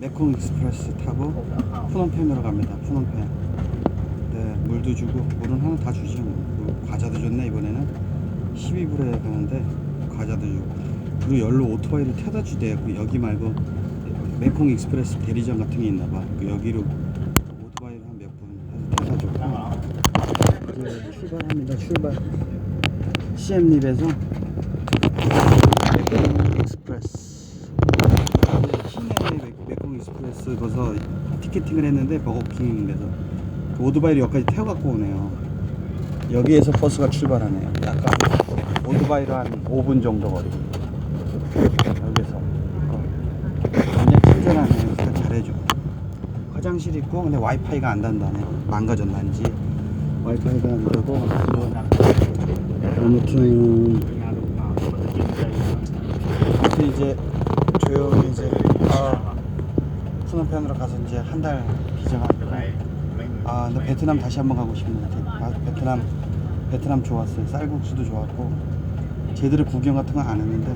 메콩 익스프레스 타고 푸놈펜으로 갑니다. 푸놈펜. 네, 물도 주고 물은 하나 다 주죠. 뭐. 과자도 줬네 이번에는 12불에 가는데 과자도 주고 그리고 열로 오토바이를 태워다 주대요. 그 여기 말고 메콩 익스프레스 대리점 같은 게 있나 봐. 그 여기로 오토바이를 한 몇 분 태워다 주고 이제 출발합니다. 출발. CM립에서 메콩 익스프레스 네, 시내 맥- 익스프레스 가서 티켓팅을 했는데 버거킹에서 그 오토바이를 여기까지 태워갖고 오네요. 여기에서 버스가 출발하네요. 약간 오토바이로 한 5분 정도 거리. 여기서. 어. 굉장히 친절하네요 잘 잘해줘. 화장실 있고 근데 와이파이가 안 단다네. 망가졌난지. 와이파이가 안 되고. 아무튼 아무튼 이제 조용히 이제 아, 푸놈펜으로 가서 이제 한 달 비정하고. 아 근데 베트남 다시 한번 가고 싶네요. 아, 베트남 베트남 좋았어요. 쌀국수도 좋았고. 제대로 구경 같은 건 안 했는데.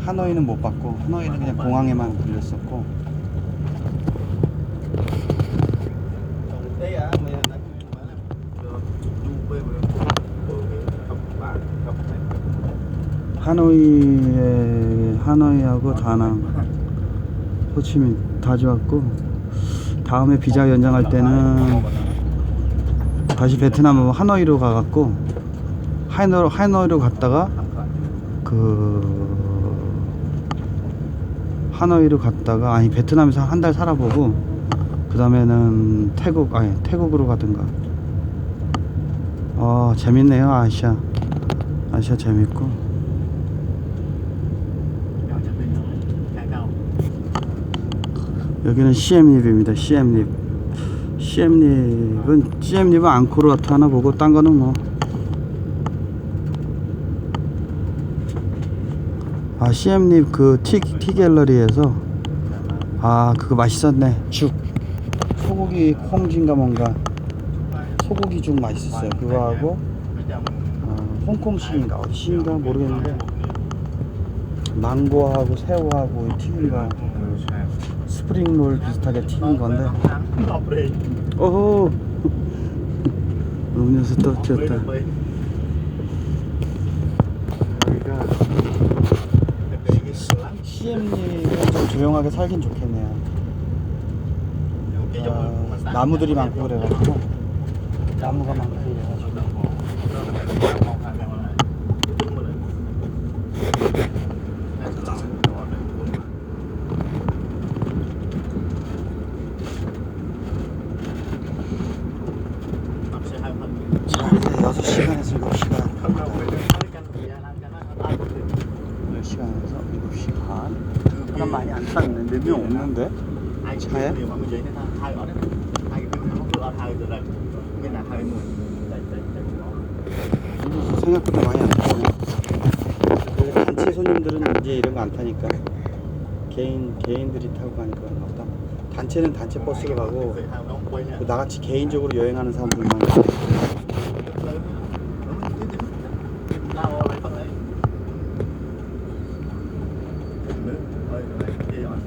하노이는 못 봤고 하노이는 그냥 공항에만 들렸었고. 하노이에 하노이하고 다낭 호치민 다 좋았고 다음에 비자 연장할 때는 다시 베트남 하노이로 가갖고 하노 하노이로 갔다가 그 하노이로 갔다가 아니 베트남에서 한 달 살아보고 그 다음에는 태국 아니 태국으로 가든가. 어 재밌네요 아시아. 아시아 재밌고 여기는 CM립입니다. CM립. CM립은 CM립은 앙코르 와트 하나 보고 딴 거는 뭐. 아 CM립 그 티 티 갤러리에서 아 그거 맛있었네. 죽. 소고기 콩진가 뭔가 소고기 죽 맛있었어요. 그거 하고 어, 홍콩 시인가 어디 시인가 모르겠는데 망고하고 새우하고 거 스프링롤 비슷하게 튀긴 건데. 오호. 음료수 또 튀었다. CM님은 좀 조용하게 살긴 좋겠네요. 아, 나무들이 많고 그래가지고. 나무가 많고 그래가지고 자 이제 6시간에서 7시간. 10시간에서 7시간. 사람 많이 안 타는데. 몇명 없는데? 차에? 생각보다 많이 안 타네. 원래 단체 손님들은 이제 이런 거 안 타니까 개인 개인들이 타고 가니까 그런가 보다. 단체는 단체 버스로 가고 그 나같이 개인적으로 여행하는 사람들만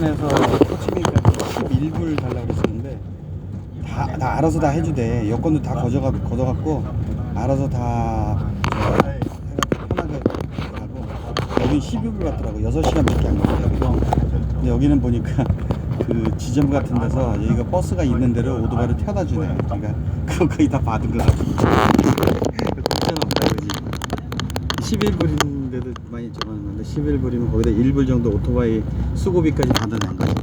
놈펜에서 호치민까지 11불 달라고 했었는데 다, 나 알아서 다 해주대. 여권도 다 거저가 걷어갖고 알아서 다 저, 해갖고 편하게 가고 여기 12불 같더라고. 6시간밖에 안 걸려. 근데 여기는 보니까 그 지점 같은 데서 여기가 버스가 있는 데를 오토바이로 태워다 주네. 그러니까 그거 거의 다 받은 거 같아. 걱정 없다 그지. 11불인데도 많이 적어놨는데 11불이면 거기다 1불 정도 오토바이 수고비까지 받아낸 거지.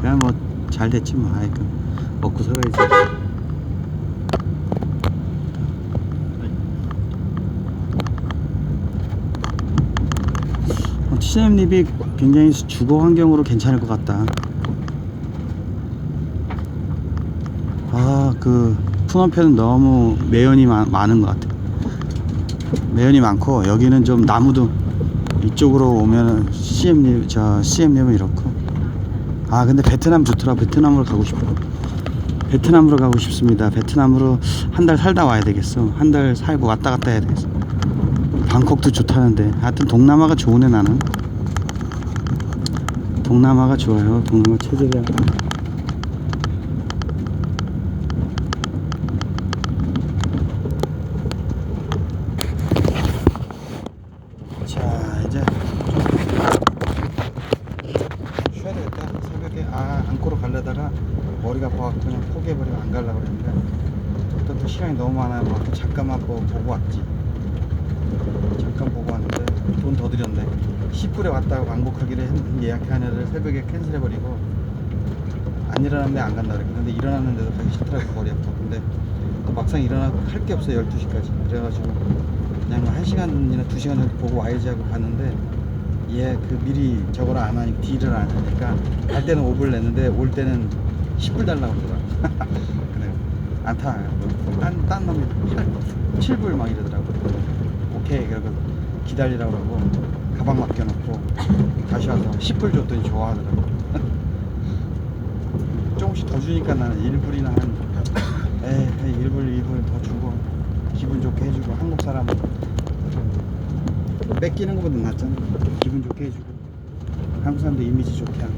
그냥 뭐 잘 됐지 뭐. 아이고 먹고 살아야지. 어, TCM 립이 굉장히 주거 환경으로 괜찮을 것 같다. 아, 그 푸놈펜은 너무 매연이 많, 많은 것 같아. 매연이 많고 여기는 좀 나무도 이쪽으로 오면은 CM 립, 저 CM 립은 이렇고. 아, 근데 베트남 좋더라. 베트남으로 가고 싶어. 베트남으로 가고 싶습니다. 베트남으로 한 달 살다 와야 되겠어. 한 달 살고 왔다 갔다 해야 되겠어. 방콕도 좋다는데 하여튼 동남아가 좋으네 나는 동남아가 좋아요 동남아 체제가 자 이제 좀 쉬어야 되겠다 새벽에 아 가려다가 머리가 아파갖고 그냥 포기해버리고 안 가려고 그랬는데 또, 또 시간이 너무 많아요. 막 잠깐만 뭐 보고 왔지. 잠깐 보고 왔는데 돈 더 들였네. 10불에 왔다가 왕복하기로 했, 예약한 애를 새벽에 캔슬해버리고 안 일어났는데 안 간다 그랬는데 일어났는데도 가기 싫더라고 머리 아파 근데 또 막상 일어나고 할 게 없어요 12시까지. 그래가지고 그냥 뭐 1시간이나 2시간 정도 보고 와야지 하고 갔는데 얘그 미리 저걸 안 하니까 딜을 안 하니까 갈 때는 5불 냈는데 올 때는 10불 달라고 그러더라고. 그래요. 안타 딴, 딴 놈이 8, 7불 막 이러더라고. 오케이. 그러고 기다리라고 그러고 가방 맡겨놓고 다시 와서 10불 줬더니 좋아하더라고. 조금씩 더 주니까 나는 1불이나 한 에이 1불 2불 더 주고 기분 좋게 해주고 한국 사람 뺏기는 것보다 낫잖아. 기분 좋게 해주고. 한국 사람도 이미지 좋게 하고